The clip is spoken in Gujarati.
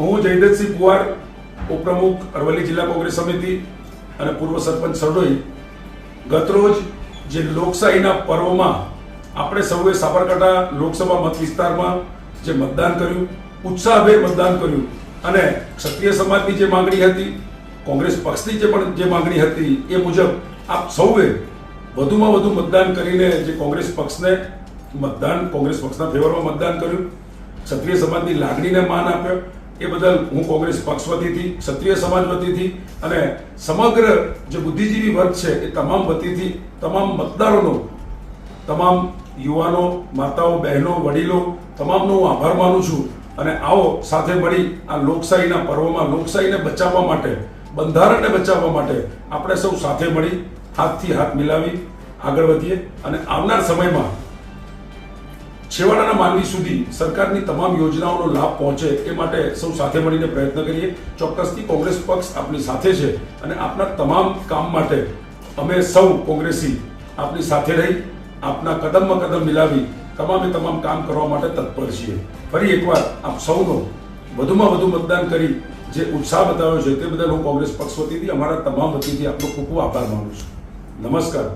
હું જયદતસિંહ પુવાર ઉપપ્રમુખ અરવલ્લી જિલ્લા કોંગ્રેસ સમિતિ અને પૂર્વ સરપંચ સરડોઈ, ગતરોજ જે લોકશાહીના પર્વમાં આપણે સૌએ સાબરકાંઠા લોકસભા મત વિસ્તારમાં જે મતદાન કર્યું, ઉત્સાહભેર મતદાન કર્યું અને ક્ષત્રિય સમાજની જે માંગણી હતી, કોંગ્રેસ પક્ષની જે પણ જે માંગણી હતી એ મુજબ આપ સૌએ વધુમાં વધુ મતદાન કરીને જે કોંગ્રેસ પક્ષને મતદાન, કોંગ્રેસ પક્ષના ફેવરમાં મતદાન કર્યું, ક્ષત્રિય સમાજની લાગણીને માન આપ્યો એ બદલ હું કોંગ્રેસ પક્ષ વતીથી ક્ષત્રિય સમાજ વતીથી અને સમગ્ર જે બુદ્ધિજીવી વર્ગ છે એ તમામ વતીથી, તમામ મતદારોનો, તમામ યુવાનો, માતાઓ, બહેનો, વડીલો, તમામનો હું આભાર માનું છું. અને આવો સાથે મળી આ લોકશાહીના પર્વમાં, લોકશાહીને બચાવવા માટે, બંધારણને બચાવવા માટે આપણે સૌ સાથે મળી, હાથથી હાથ મિલાવી આગળ વધીએ. અને આવનાર સમયમાં છેવાડાના માનવી સુધી સરકારની તમામ યોજનાઓનો લાભ પહોંચે એ માટે સૌ સાથે મળીને પ્રયત્ન કરીએ. ચોક્કસથી કોંગ્રેસ પક્ષ આપની સાથે છે અને આપના તમામ કામ માટે અમે સૌ કોંગ્રેસી આપની સાથે રહી, આપના કદમમાં કદમ મિલાવી તમામે તમામ કામ કરવા માટે તત્પર છીએ. ફરી એકવાર આપ સૌનો વધુમાં વધુ મતદાન કરી જે ઉત્સાહ બતાવ્યો છે તે બદલ હું કોંગ્રેસ પક્ષ વતીથી, અમારા તમામ વતીથી આપનો ખૂબ ખૂબ આભાર માનું છું. નમસ્કાર.